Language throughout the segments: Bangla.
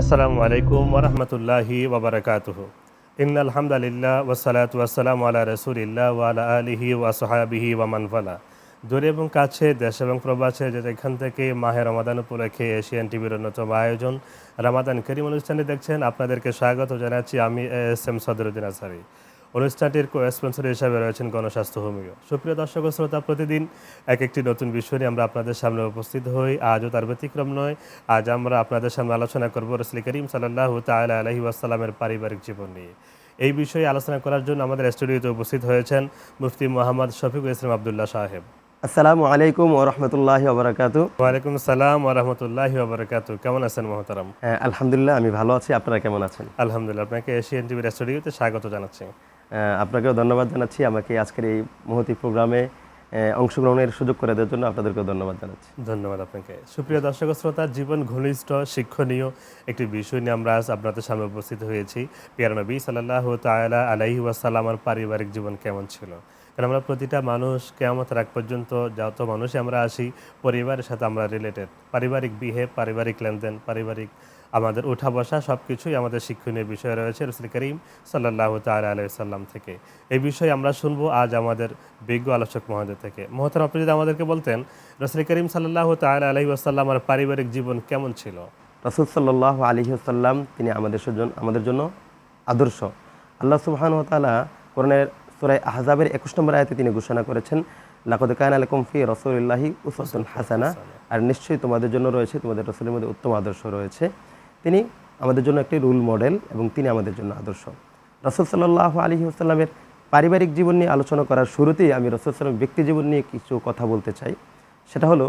আসসালামু আলাইকুম ওরহমতুল্লাহি ওবরাকাতুহ ইন আলহামদুলিল্লাহ ওসালাত ওয়াসালাম আলা রসুলিল্লাহ ওয়ালা আলিহি ওয়াসহাবিহি ওয়ামানফালা দূরে এবং কাছে, দেশ এবং প্রবাসে যে এখান থেকে মাহে রমাদান উপলক্ষে এশিয়ান টিভির অন্যতম আয়োজন রমাদান করিম অনুষ্ঠানে দেখছেন। আপনাদেরকে স্বাগত জানাচ্ছি আমি এস এম সদরুদ্দিন আসারি অনুষ্ঠানটির স্পন্সর হিসাবে রয়েছেন গণস্বাস্থ্য হোমিও। সুপ্রিয় দর্শক শ্রোতা প্রতিদিন এক একটি নতুন বিষয় নিয়ে আমরা আপনাদের সামনে উপস্থিত হই। আজও তার ব্যতিক্রম নয় আজ আমরা আপনাদের সামনে আলোচনা করব রসলি করিম সাল্লাহ তাল আলহি আসসালামের পারিবারিক জীবন নিয়ে। এই বিষয়ে আলোচনা করার জন্য আমাদের স্টুডিওতে উপস্থিত হয়েছেন মুফতি মোহাম্মদ শফিকুল ইসলাম আবদুল্লাহ সাহেব। আসসালামু আলাইকুম ও রহমতুল্লাহ ওয়ালাইকুম সালাম ওরহমতুল্লাহ ওবরাকাতু কেমন আছেন মোহতারাম? হ্যাঁ, আলহামদুলিল্লাহ আমি ভালো আছি। আপনারা কেমন আছেন? আলহামদুলিল্লাহ আপনাকে এশিয়ান টিভির স্টুডিওতে স্বাগত জানাচ্ছি। আপনাকেও ধন্যবাদ জানাচ্ছি। আমাকে আজকের এই মহতি প্রোগ্রামে অংশগ্রহণের সুযোগ করে দেওয়ার জন্য আপনাদেরকেও ধন্যবাদ জানাচ্ছি। ধন্যবাদ আপনাকে। সুপ্রিয় দর্শক শ্রোতা, জীবন ঘনিষ্ঠ, শিক্ষণীয় একটি বিষয় নিয়ে আমরা আজ আপনাদের সামনে উপস্থিত হয়েছি। পিয়ার নবী সাল্লাহ তালা আলাইহি ওয়াসাল্লামার পারিবারিক জীবন কেমন ছিল? কারণ আমরা প্রতিটা মানুষ কেমন রাগ পর্যন্ত যত মানুষই আমরা আসি, পরিবারের সাথে আমরা রিলেটেড পারিবারিক বিহেভ পারিবারিক লেনদেন, পারিবারিক আমাদের উঠা বসা সব কিছুই আমাদের শিক্ষণীয় বিষয় রয়েছে রসুল করিম সাল্লাহ তালা সাল্লাম থেকে। এই বিষয়ে আমরা শুনব আজ আমাদের বিজ্ঞ আলোচক মহোদয় থেকে। মহতার আপনি যদি আমাদেরকে বলতেন, রসুল করিম সাল্লাহ তালা আলহি আসাল্লামার পারিবারিক জীবন কেমন ছিল? রসুল সাল্লাহ আলী সাল্লাম তিনি আমাদের আমাদের জন্য আদর্শ। আল্লাহ সুবহান তালা কোরআনের সুরাই আহজাবের একুশ নম্বর আয়তে তিনি ঘোষণা করেছেন, লাকদ কান আলকুম ফি রসুল্লাহি উসওয়াতুন হাসানা। আর নিশ্চয়ই তোমাদের জন্য রয়েছে, তোমাদের রসুলের মধ্যে উত্তম আদর্শ রয়েছে। তিনি আমাদের জন্য একটি রুল মডেল এবং তিনি আমাদের জন্য আদর্শ। রসুল সাল্লাহ আলী আসাল্লামের পারিবারিক জীবন নিয়ে আলোচনা করার শুরুতেই আমি রসুল সাল্লাম ব্যক্তি জীবন নিয়ে কিছু কথা বলতে চাই। সেটা হলো,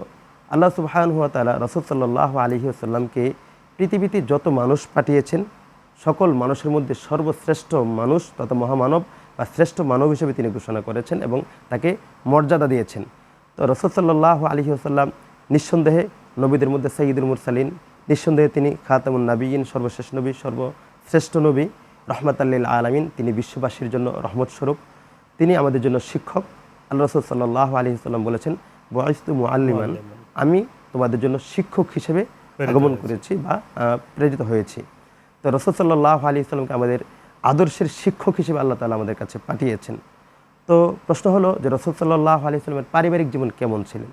আল্লাহ সুবহান হুয়া তালা রসুল সাল্লাহ আলী আসাল্লামকে পৃথিবীতে যত মানুষ পাঠিয়েছেন, সকল মানুষের মধ্যে সর্বশ্রেষ্ঠ মানুষ তথা মহামানব বা শ্রেষ্ঠ মানব হিসেবে তিনি ঘোষণা করেছেন এবং তাকে মর্যাদা দিয়েছেন। তো রসদ সাল্লাহ আলী আসাল্লাম নিঃসন্দেহে নবীদের মধ্যে সঈদুল মুরসালিন নিঃসন্দেহে তিনি খাতামুন নাবিয়িন সর্বশেষ নবী সর্বশ্রেষ্ঠ নবী রহমত আল্লিল আলমিন তিনি বিশ্ববাসীর জন্য রহমত স্বরূপ। তিনি আমাদের জন্য শিক্ষক। আল্লাহ রসদ সাল্লাহ আলী আসাল্লাম বলেছেন বয়স্তু মুআল্লিমান আমি তোমাদের জন্য শিক্ষক হিসেবে আগমন করেছি বা প্রেরিত হয়েছি। তো রসদ সাল্লাহ আলী ইসলামকে আমাদের আদর্শের শিক্ষক হিসেবে আল্লাহ তালা আমাদের কাছে পাঠিয়েছেন। তো প্রশ্ন হলো যে রসদ সাল্লাহ আলী ইসলামের পারিবারিক জীবন কেমন ছিলেন?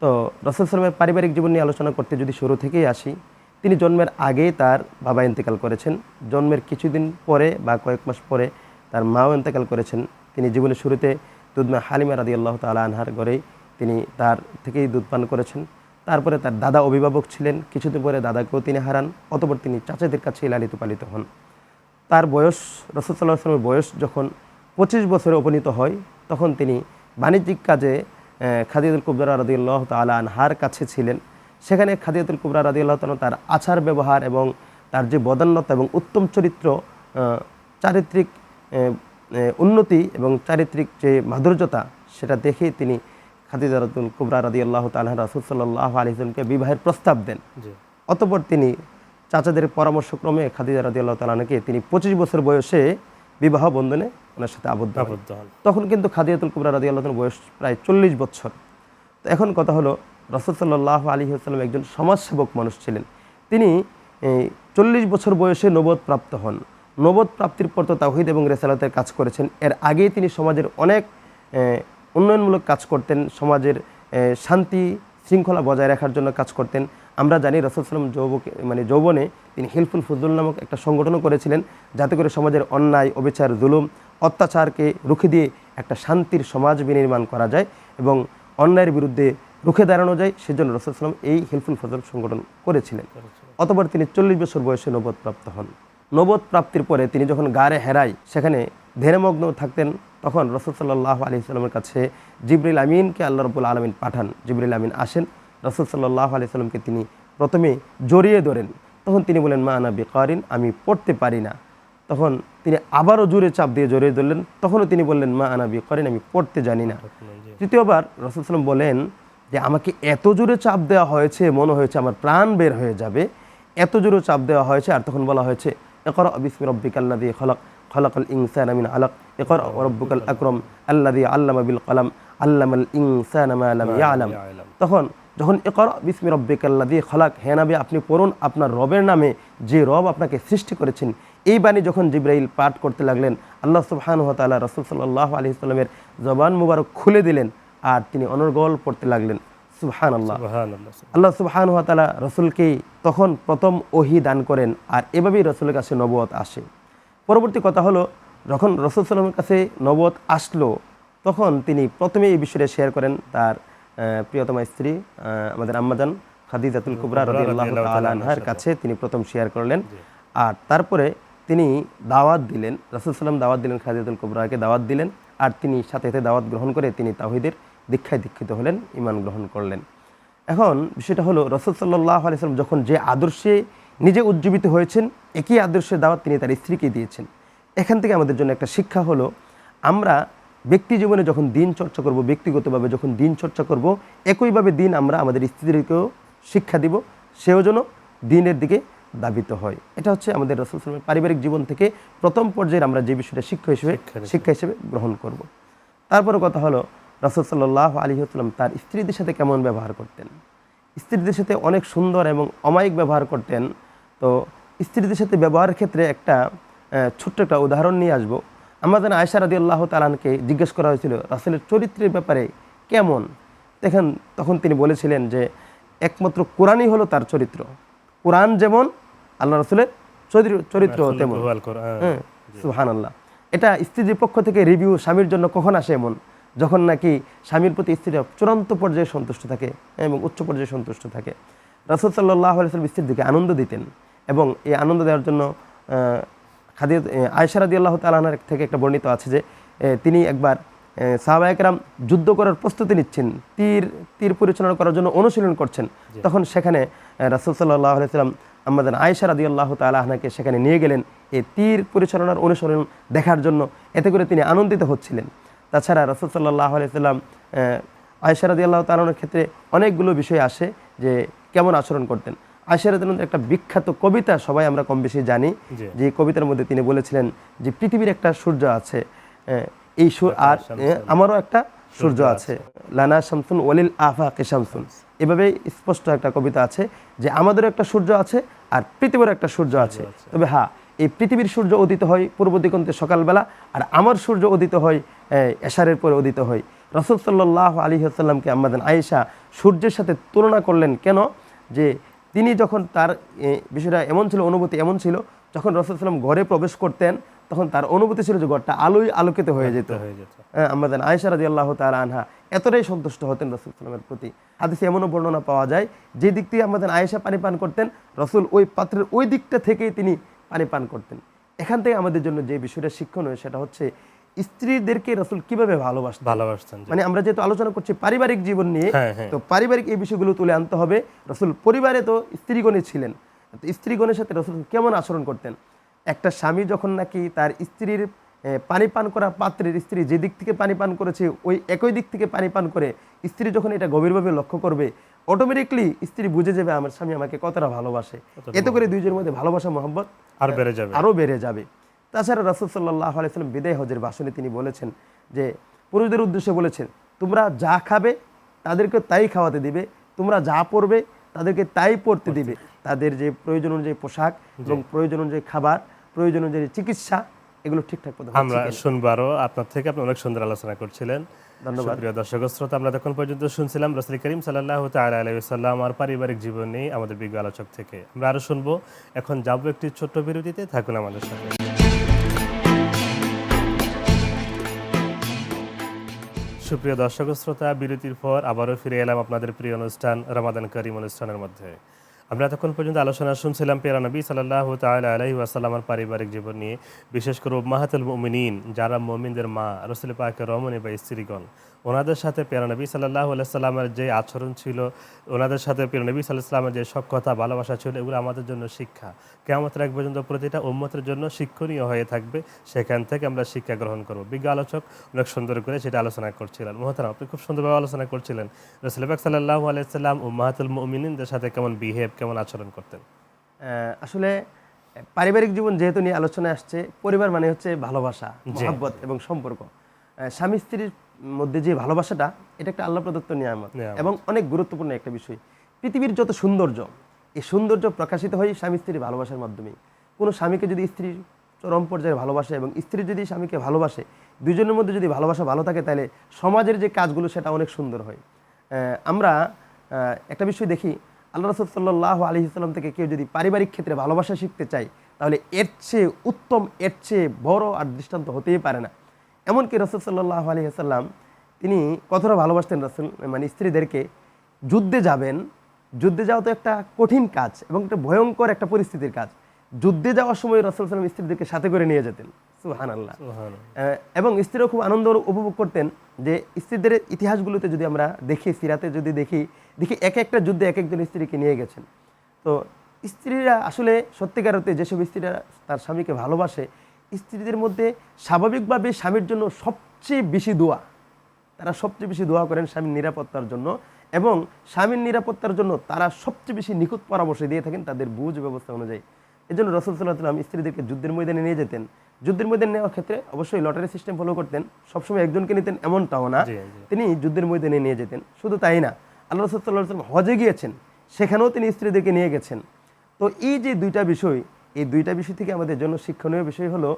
তো রসদ সাল্লামের পারিবারিক জীবন নিয়ে আলোচনা করতে যদি শুরু থেকেই আসি, তিনি জন্মের আগেই তার বাবা ইন্তেকাল করেছেন। জন্মের কিছুদিন পরে বা কয়েক মাস পরে তার মাও ইন্তেকাল করেছেন। তিনি জীবনের শুরুতে দুধমা হালিমা রাদি আল্লাহ তালা আনহার ঘরেই তিনি তার থেকেই দুধ পান করেছেন। তারপরে তার দাদা অভিভাবক ছিলেন। কিছুদিন পরে দাদাকেও তিনি হারান। অতপর তিনি চাচাদের কাছে লালিত পালিত হন। তার বয়স রসদুল্লাহ আসলামের বয়স যখন পঁচিশ বছরে উপনীত হয় তখন তিনি বাণিজ্যিক কাজে খাদিয়াতুল কুবরা রাদিউল্লাহ তালা আনহার কাছে ছিলেন। সেখানে খাদিয়াতুল কুবরা রাদিউল্লাহ তালা তার আচার ব্যবহার এবং তার যে বদান্যতা এবং উত্তম চরিত্র চারিত্রিক উন্নতি এবং চারিত্রিক যে মাধুর্যতা সেটা দেখেই তিনি খাদিজাতুল কুবরা রাদিউল্লাহ তালাহ রাসুল সাল্লাহ আলহিমকে বিবাহের প্রস্তাব দেন। অতপর তিনি চাচাদের পরামর্শক্রমে খাদিজা রাজি আল্লাহ তালাকে তিনি পঁচিশ বছর বয়সে বিবাহ বন্ধনে ওনার সাথে আবদ্ধ আবদ্ধ হন। তখন কিন্তু খাদিয়াতুল কুবরা রাজি আল্লাহ বয়স প্রায় চল্লিশ বছর। তো এখন কথা হলো রসদ সাল্লাহ আলী আসসালাম একজন সমাজসেবক মানুষ ছিলেন। তিনি চল্লিশ বছর বয়সে নবদ প্রাপ্ত হন। নবদ প্রাপ্তির পর তো তাহিদ এবং রেসালাতের কাজ করেছেন। এর আগেই তিনি সমাজের অনেক উন্নয়নমূলক কাজ করতেন। সমাজের শান্তি শৃঙ্খলা বজায় রাখার জন্য কাজ করতেন। আমরা জানি রসুলাম যৌবকে মানে যৌবনে তিনি হিলফুল ফজলুল নামক একটা সংগঠনও করেছিলেন, যাতে করে সমাজের অন্যায়, অবিচার, জুলুম, অত্যাচারকে রুখে দিয়ে একটা শান্তির সমাজ বিনির্মাণ করা যায় এবং অন্যায়ের বিরুদ্ধে রুখে দাঁড়ানো যায়। সেজন্য রসুলাম এই হিলফুল ফজল সংগঠন করেছিলেন। অতপর তিনি চল্লিশ বছর বয়সে নবদ প্রাপ্ত হন। নবদ প্রাপ্তির পরে তিনি যখন গাড়ে হেরায়, সেখানে ধ্যানমগ্ন থাকতেন, তখন রসদ সাল্লাহ আলি সাল্লামের কাছে জিবরিল আমিনকে আল্লাহ রবুল আলমিন পাঠান। জিবরিল আমিন আসেন রসদ সাল্লাহ আলি সাল্লামকে তিনি প্রথমে জড়িয়ে ধরেন। তখন তিনি বলেন মা আনা বেকারিন আমি পড়তে পারি না। তখন তিনি আবারও জোরে চাপ দিয়ে জড়িয়ে ধরলেন। তখনও তিনি বললেন মা আনা বেকারিন আমি পড়তে জানি না। তৃতীয়বার রসুল সাল্লাম বলেন যে আমাকে এত জোরে চাপ দেওয়া হয়েছে মনে হয়েছে আমার প্রাণ বের হয়ে যাবে। এত জোরে চাপ দেওয়া হয়েছে আর তখন বলা হয়েছে একর বিসমি রব্বিক আল্লাহ দিয়ে খলক খলাকাল ইনসান আমিন আলাক ইকর রব্বুকাল আকরম আল্লাদি আল্লামা বিল কলাম আল্লামাল ইনসান মা লাম ইয়ালাম। ইয়ালাম। তখন যখন ইকর বিসমি রব্বিকাল্লাদি খলাক হে নবী আপনি পড়ুন আপনার রবের নামে যে রব আপনাকে সৃষ্টি করেছেন। এই বাণী যখন জিব্রাইল পাঠ করতে লাগলেন আল্লাহ সুবহান ওয়া তাআলা রাসূল সাল্লাল্লাহু আলাইহি সাল্লামের জবান মুবারক খুলে দিলেন আর তিনি অনর্গল পড়তে লাগলেন। সুবহানাল্লাহ। সুবহানাল্লাহ। আল্লাহ সুবহান তাআলা রসুলকে তখন প্রথম ওহি দান করেন আর এভাবেই রসুলের কাছে নবুয়ত আসে। পরবর্তী কথা হলো যখন রসুল সাল্লামের কাছে নবুয়ত আসলো তখন তিনি প্রথমে এই বিষয়টা শেয়ার করেন তার প্রিয়তমা স্ত্রী আমাদের আম্মাজান খাদিজাতুল কুবরা রাদিয়াল্লাহু তাআলা আনহার কাছে তিনি প্রথম শেয়ার করলেন। আর তারপরে তিনি দাওয়াত দিলেন রসুল সাল্লাম দাওয়াত দিলেন খাদিজাতুল কুবরাকে দাওয়াত দিলেন আর তিনি সাথে সাথে দাওয়াত গ্রহণ করে তিনি তাহিদের দীক্ষায় দীক্ষিত হলেন ইমান গ্রহণ করলেন। এখন বিষয়টা হলো রসুল সাল্লাহ আলিয়াল্লাম যখন যে আদর্শে নিজে উজ্জীবিত হয়েছেন একই আদর্শের দাওয়াত তিনি তার স্ত্রীকে দিয়েছেন। এখান থেকে আমাদের জন্য একটা শিক্ষা হলো আমরা ব্যক্তি জীবনে যখন দিন চর্চা করব ব্যক্তিগতভাবে যখন দিন চর্চা করব একইভাবে দিন আমরা আমাদের স্ত্রীকেও শিক্ষা দিব সেও যেন দিনের দিকে দাবিত হয়। এটা হচ্ছে আমাদের রসুল সাল্লামের পারিবারিক জীবন থেকে প্রথম পর্যায়ে আমরা যে বিষয়টা শিক্ষা হিসেবে শিক্ষা হিসেবে গ্রহণ করব। তারপরে কথা হলো রসদ সাল্লাহ আলী আসলাম তার স্ত্রীদের সাথে কেমন ব্যবহার করতেন? স্ত্রীদের সাথে অনেক সুন্দর এবং অমায়িক ব্যবহার করতেন। তো স্ত্রীদের সাথে ব্যবহারের ক্ষেত্রে একটা ছোট্ট একটা উদাহরণ নিয়ে আসব। আমাদের আয়সা রাদি আল্লাহ তালানকে জিজ্ঞেস করা হয়েছিল রাসেলের চরিত্রের ব্যাপারে কেমন? দেখেন তখন তিনি বলেছিলেন যে একমাত্র কোরআনই হলো তার চরিত্র। কোরআন যেমন আল্লাহ রসুলের চরিত্র চরিত্র তেমন। হ্যাঁ। সুহান আল্লাহ এটা স্ত্রীর পক্ষ থেকে রিভিউ স্বামীর জন্য কখন আসে এমন? যখন নাকি স্বামীর প্রতি স্ত্রীরা চূড়ান্ত পর্যায়ে সন্তুষ্ট থাকে এবং উচ্চ পর্যায়ে সন্তুষ্ট থাকে। রাসুল সাল্লাহ আলাইসলাম স্ত্রীর দিকে আনন্দ দিতেন এবং এই আনন্দ দেওয়ার জন্য খাদিদ আয়সারাদি আল্লাহ তালানার থেকে একটা বর্ণিত আছে যে তিনি একবার সাহাবায়করাম যুদ্ধ করার প্রস্তুতি নিচ্ছেন তীর তীর পরিচালনা করার জন্য অনুশীলন করছেন। তখন সেখানে রাসুল সাল্লাহ আলাইসাল্লাম আমাদের আয়েশা রাদি আল্লাহ তালাহনাকে সেখানে নিয়ে গেলেন এই তীর পরিচালনার অনুসরণ দেখার জন্য। এতে করে তিনি আনন্দিত হচ্ছিলেন। তাছাড়া রসুল সাল্লাহ আলাইসাল্লাম আয়েশা রাদি আল্লাহ তালাহনের ক্ষেত্রে অনেকগুলো বিষয় আসে যে কেমন আচরণ করতেন। রাদি একটা বিখ্যাত কবিতা সবাই আমরা কম বেশি জানি যে কবিতার মধ্যে তিনি বলেছিলেন যে পৃথিবীর একটা সূর্য আছে এই সূর আর আমারও একটা সূর্য আছে। লানা শামসুন ওয়ালিল আফাকে শামসুন। এভাবে স্পষ্ট একটা কবিতা আছে যে আমাদেরও একটা সূর্য আছে আর পৃথিবীর একটা সূর্য আছে। তবে হ্যাঁ এই পৃথিবীর সূর্য উদিত হয় পূর্ব দিগন্তে সকালবেলা আর আমার সূর্য উদিত হয় এশারের পরে উদিত হয়। রসুল সাল্লাহ আলী আসাল্লামকে আমাদের আয়েশা সূর্যের সাথে তুলনা করলেন কেন? যে তিনি যখন তার বিষয়টা এমন ছিল অনুভূতি এমন ছিল যখন রসুল সাল্লাম ঘরে প্রবেশ করতেন তখন তার অনুভূতি ছিল যে ঘরটা আলোয় আলোকিত হয়ে যেত। হয়ে যেত। হ্যাঁ, আমাদের রাজি আল্লাহ তালা আনহা এতটাই সন্তুষ্ট হতেন রসুল সাল্লামের প্রতি। হাদিসে এমনও বর্ণনা পাওয়া যায় যে দিক থেকে আমাদের আয়েশা পানি পান করতেন রসুল ওই পাত্রের ওই দিকটা থেকেই তিনি পানি পান করতেন। এখান থেকে আমাদের জন্য যে বিষয়টা শিক্ষণ শিক্ষণীয় সেটা হচ্ছে স্ত্রীদেরকে রসুল কীভাবে ভালোবাসতেন? ভালোবাসতেন মানে আমরা যেহেতু আলোচনা করছি পারিবারিক জীবন নিয়ে হ্যাঁ, হ্যাঁ। তো পারিবারিক এই বিষয়গুলো তুলে আনতে হবে। রসুল পরিবারে তো স্ত্রীগণে ছিলেন। তো স্ত্রীগণের সাথে রসুল কেমন আচরণ করতেন? একটা স্বামী যখন নাকি তার স্ত্রীর পানি পান করা পাত্রের স্ত্রী যে দিক থেকে পানি পান করেছে ওই একই দিক থেকে পানি পান করে স্ত্রী যখন এটা গভীরভাবে লক্ষ্য করবে অটোমেটিকলি স্ত্রী বুঝে যাবে আমার স্বামী আমাকে কতটা ভালোবাসে। এতে করে দুইজনের মধ্যে ভালোবাসা মোহাম্মত আর বেড়ে যাবে। আরও বেড়ে যাবে। তাছাড়া রাসুল সাল্লাহ আলাইসাল্লাম বিদায় হজের ভাষণে তিনি বলেছেন যে পুরুষদের উদ্দেশ্যে বলেছেন তোমরা যা খাবে তাদেরকে তাই খাওয়াতে দিবে তোমরা যা পরবে তাদেরকে তাই পড়তে দিবে। তাদের যে প্রয়োজন অনুযায়ী পোশাক এবং প্রয়োজন অনুযায়ী খাবার প্রয়োজন অনুযায়ী চিকিৎসা এগুলো ঠিকঠাক আমরা শুনবারও আপনার থেকে আপনি অনেক সুন্দর আলোচনা করছিলেন। ধন্যবাদ। প্রিয় দর্শক শ্রোতা আমরা তখন পর্যন্ত শুনছিলাম রসুল করিম সাল্লাহ আলাইসাল্লাম আর পারিবারিক জীবন নিয়ে আমাদের বিজ্ঞ আলোচক থেকে আমরা আরও শুনব। এখন যাব একটি ছোট্ট বিরতিতে থাকুন আমাদের সাথে। সুপ্রিয় দর্শক শ্রোতা, বিরতির পর আবারও ফিরে এলাম আপনাদের প্রিয় অনুষ্ঠান, রমাদান করিম অনুষ্ঠানের মধ্যে। আমরা তখন পর্যন্ত আলোচনা শুনছিলাম পেরা নবী সাল্লাহ তালা আলহি পারিবারিক জীবন নিয়ে, বিশেষ করে মাহাতুল মমিনিন, যারা মমিনদের মা, রসুল পাকে রমণী বা স্ত্রীগণ। ওনাদের সাথে পেরা নবী সাল্লাহ সাল্লামের যে আচরণ ছিল ওনাদের সাথে পেরা নবী সাল্লাহ সাল্লামের যে সক্ষতা ভালোবাসা ছিল এগুলো আমাদের জন্য শিক্ষা। কেমতের এক পর্যন্ত প্রতিটা উম্মতের জন্য শিক্ষণীয় হয়ে থাকবে সেখান থেকে আমরা শিক্ষা গ্রহণ করব। বিজ্ঞ আলোচক অনেক সুন্দর করে সেটা আলোচনা করছিলেন। মোহতারাম আপনি খুব সুন্দরভাবে আলোচনা করছিলেন। রসুলবাক সাল্লাহ আলাইসাল্লাম ও মাহাতুল মুমিনদের সাথে কেমন বিহেভ কেমন আচরণ করতেন? আহ, আসলে পারিবারিক জীবন যেহেতু নিয়ে আলোচনায় আসছে পরিবার মানে হচ্ছে ভালোবাসা মহাব্বত এবং সম্পর্ক। স্বামী স্ত্রীর মধ্যে যে ভালোবাসাটা এটা একটা আল্লাহ প্রদত্ত নিয়ামত। এবং অনেক গুরুত্বপূর্ণ একটা বিষয়। পৃথিবীর যত সৌন্দর্য এই সৌন্দর্য প্রকাশিত হয় স্বামী স্ত্রীর ভালোবাসার মাধ্যমে। কোনো স্বামীকে যদি স্ত্রীর চরম পর্যায়ে ভালোবাসে এবং স্ত্রী যদি স্বামীকে ভালোবাসে দুজনের মধ্যে যদি ভালোবাসা ভালো থাকে তাহলে সমাজের যে কাজগুলো সেটা অনেক সুন্দর হয়। আমরা একটা বিষয় দেখি আল্লাহ রসুল সাল্লাহ আলি ইসলাম থেকে কেউ যদি পারিবারিক ক্ষেত্রে ভালোবাসা শিখতে চায় তাহলে এর চেয়ে উত্তম এর চেয়ে বড় আর দৃষ্টান্ত হতেই পারে না। এমনকি রসুল সাল্লাহ আলি আসাল্লাম তিনি কতটা ভালোবাসতেন রসুল মানে স্ত্রীদেরকে যুদ্ধে যাবেন যুদ্ধে যাওয়া তো একটা কঠিন কাজ এবং একটা ভয়ঙ্কর একটা পরিস্থিতির কাজ। যুদ্ধে যাওয়ার সময় রসুল সাল্লাম স্ত্রীদেরকে সাথে করে নিয়ে যেতেন। সুহান আল্লাহ এবং স্ত্রীরাও খুব আনন্দ উপভোগ করতেন যে স্ত্রীদের ইতিহাসগুলোতে যদি আমরা দেখি সিরাতে যদি দেখি দেখি এক একটা যুদ্ধে এক একজন স্ত্রীকে নিয়ে গেছেন। তো স্ত্রীরা আসলে সত্যিকার অর্থে যেসব স্ত্রীরা তার স্বামীকে ভালোবাসে স্ত্রীদের মধ্যে স্বাভাবিকভাবে স্বামীর জন্য সবচেয়ে বেশি দোয়া। তারা সবচেয়ে বেশি দোয়া করেন স্বামীর নিরাপত্তার জন্য এবং স্বামীর নিরাপত্তার জন্য তারা সবচেয়ে বেশি নিখুঁত পরামর্শ দিয়ে থাকেন তাদের বুঝ ব্যবস্থা অনুযায়ী। এই জন্য রসুল সাল্লাহ সাল্লাম স্ত্রীদেরকে যুদ্ধের ময়দানে নিয়ে যেতেন। যুদ্ধের ময়দানে নেওয়ার ক্ষেত্রে অবশ্যই লটারি সিস্টেম ফলো করতেন। সবসময় একজনকে নিতেন এমনটাও না। তিনি যুদ্ধের ময়দানে নিয়ে যেতেন। শুধু তাই না আল্লাহ রসুল সাল্লাহ হজে গিয়েছেন। সেখানেও তিনি স্ত্রীদেরকে নিয়ে গেছেন। তো এই যে দুইটা বিষয় এই দুইটা বিষয় থেকে আমাদের জন্য শিক্ষণীয় বিষয় হলো,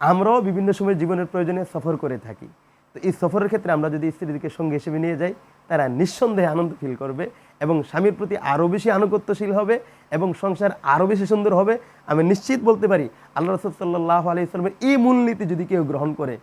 আমরাও বিভিন্ন সময় জীবনের প্রয়োজনে সফর করে থাকি। তো এই সফরের ক্ষেত্রে আমরা যদি স্ত্রীদেরকে সঙ্গে হিসেবে নিয়ে যাই, তারা নিঃসন্দেহে আনন্দ ফিল করবে এবং স্বামীর প্রতি আরও বেশি আনুগত্যশীল হবে এবং সংসার আরও বেশি সুন্দর হবে। আমি নিশ্চিত বলতে পারি, আল্লাহ রসুল সাল্লাহ আলি ইসলামের এই মূলনীতি যদি কেউ গ্রহণ করে,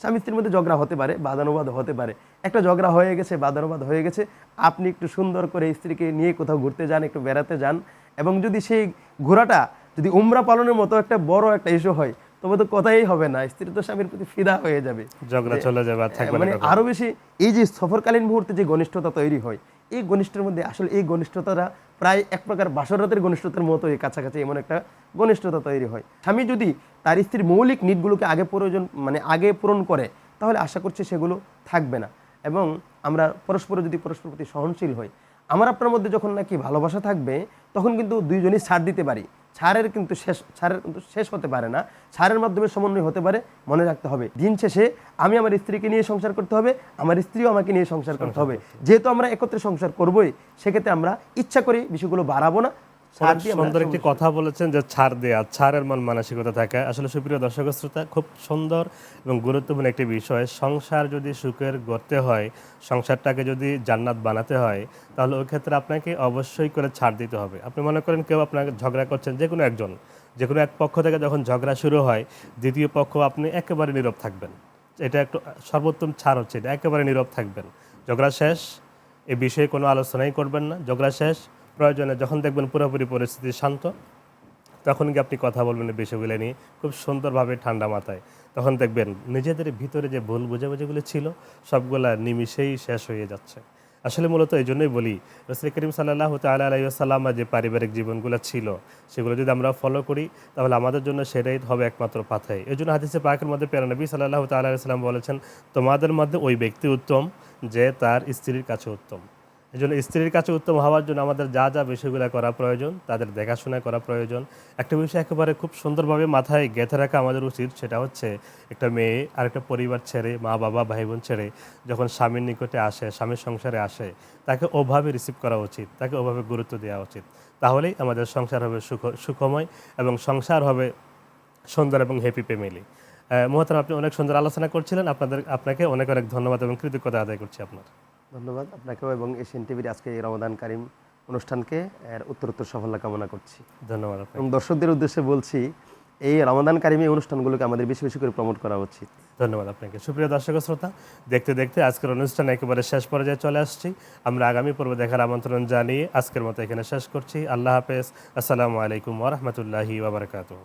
স্বামী স্ত্রীর মধ্যে ঝগড়া হতে পারে, বাদানুবাদ হতে পারে। একটা ঝগড়া হয়ে গেছে, বাদানুবাদ হয়ে গেছে, আপনি একটু সুন্দর করে স্ত্রীকে নিয়ে কোথাও ঘুরতে যান, একটু বেড়াতে যান এবং যদি সেই ঘোরাটা যদি উমরা পালনের মতো একটা বড় একটা ইস্যু হয় তবে তো কথাই হবে না। স্ত্রী তো স্বামীর প্রতি ফিদা হয়ে যাবে। ঝগড়া চলে যাবে মানে আরও বেশি এই যে সফরকালীন মুহূর্তে যে ঘনিষ্ঠতা তৈরি হয় এই ঘনিষ্ঠের মধ্যে আসলে এই ঘনিষ্ঠতাটা প্রায় এক প্রকার বাসরাতের ঘনিষ্ঠতার মতোই কাছাকাছি এমন একটা ঘনিষ্ঠতা তৈরি হয়। স্বামী যদি তার স্ত্রীর মৌলিক নিডগুলোকে আগে প্রয়োজন মানে আগে পূরণ করে তাহলে আশা করছি সেগুলো থাকবে না। এবং আমরা পরস্পর যদি পরস্পর প্রতি সহনশীল হই আমার আপনার মধ্যে যখন নাকি ভালোবাসা থাকবে তখন কিন্তু দুইজনই ছাড় দিতে পারি। ছাড়ের কিন্তু শেষ, ছাড়ের কিন্তু শেষ হতে পারে না। ছাড়ের মাধ্যমে সমন্বয় হতে পারে, মনে রাখতে হবে। দিন শেষে আমি আমার স্ত্রীকে নিয়ে সংসার করতে হবে, আমার স্ত্রীও আমাকে নিয়ে সংসার করতে হবে। যেহেতু আমরা একত্রে সংসার করবোই, সেক্ষেত্রে আমরা ইচ্ছা করে বিষয়গুলো বাড়াবো না ছাড় দিয়ে সুন্দর একটি কথা বলেছেন যে ছাড় দেয়া ছাড়ের মন মানসিকতা থাকে। আসলে সুপ্রিয় দর্শক শ্রোতা খুব সুন্দর এবং গুরুত্বপূর্ণ একটি বিষয়। সংসার যদি সুখের গড়তে হয় সংসারটাকে যদি জান্নাত বানাতে হয় তাহলে ওই ক্ষেত্রে আপনাকে অবশ্যই করে ছাড় দিতে হবে। আপনি মনে করেন কেউ আপনাকে ঝগড়া করছেন যে কোনো একজন যে কোনো এক পক্ষ থেকে যখন ঝগড়া শুরু হয় দ্বিতীয় পক্ষ আপনি একেবারে নীরব থাকবেন। এটা একটু সর্বোত্তম ছাড় হচ্ছে এটা একেবারে নীরব থাকবেন। ঝগড়া শেষ এ বিষয়ে কোনো আলোচনাই করবেন না। ঝগড়া শেষ প্রয়োজনে যখন দেখবেন পুরোপুরি পরিস্থিতি শান্ত, তখন কি আপনি কথা বলবেন বিষয়গুলো নিয়ে। খুব সুন্দরভাবে ঠান্ডা মাথায়। তখন দেখবেন নিজেদের ভিতরে যে ভুল বোঝাবুঝিগুলো ছিল, সবগুলা নিমিষেই শেষ হয়ে যাচ্ছে। আসলে মূলত এই জন্যই বলি, রসুল করিম সাল্লাহ তাল্লাহ আলাইসাল্লাম যে পারিবারিক জীবনগুলো ছিল, সেগুলো যদি আমরা ফলো করি, তাহলে আমাদের জন্য সেটাই হবে একমাত্র পাথাই এই জন্য হাদিসে পাকের মধ্যে প্রেরণ নবী সাল্লাহ তাল্লাহ সাল্লাম বলেছেন, তোমাদের মধ্যে ওই ব্যক্তি উত্তম, যে তার স্ত্রীর কাছে উত্তম। এই জন্য স্ত্রীর কাছে উত্তম হওয়ার জন্য আমাদের যা যা বিষয়গুলো করা প্রয়োজন, তাদের দেখাশোনা করা প্রয়োজন। একটা বিষয় একেবারে খুব সুন্দরভাবে মাথায় গেঁথে রাখা আমাদের উচিত, সেটা হচ্ছে একটা মেয়ে আর একটা পরিবার ছেড়ে, মা, বাবা ভাই বোন ছেড়ে যখন স্বামীর নিকটে আসে, স্বামীর সংসারে আসে, তাকে ওভাবে রিসিভ করা উচিত, তাকে ওভাবে গুরুত্ব দেওয়া উচিত। তাহলেই আমাদের সংসার হবে সুখ, সুখময় এবং সংসার হবে সুন্দর এবং হ্যাপি ফ্যামিলি মহতারাম, আপনি অনেক সুন্দর আলোচনা করছিলেন। আপনাদের, আপনাকে অনেক অনেক ধন্যবাদ এবং কৃতজ্ঞতা আদায় করছি আপনার। ধন্যবাদ আপনাকেও এবং এশিয়ান টিভির আজকে এই রমাদান কারিম অনুষ্ঠানকে এর উত্তরোত্তর সাফল্য কামনা করছি। ধন্যবাদ এবং দর্শকদের উদ্দেশ্যে বলছি এই রমাদান কারিম অনুষ্ঠানগুলোকে আমাদের বেশি বেশি করে প্রমোট করা উচিত। ধন্যবাদ আপনাকে। সুপ্রিয় দর্শক শ্রোতা দেখতে দেখতে আজকের অনুষ্ঠান একেবারে শেষ পর্যায়ে চলে আসছি। আমরা আগামী পর্ব দেখার আমন্ত্রণ জানিয়ে আজকের মতো এখানে শেষ করছি। আল্লাহ হাফেজ। আসসালামু আলাইকুম ওরহমতুল্লাহি ওবরাকাতুহ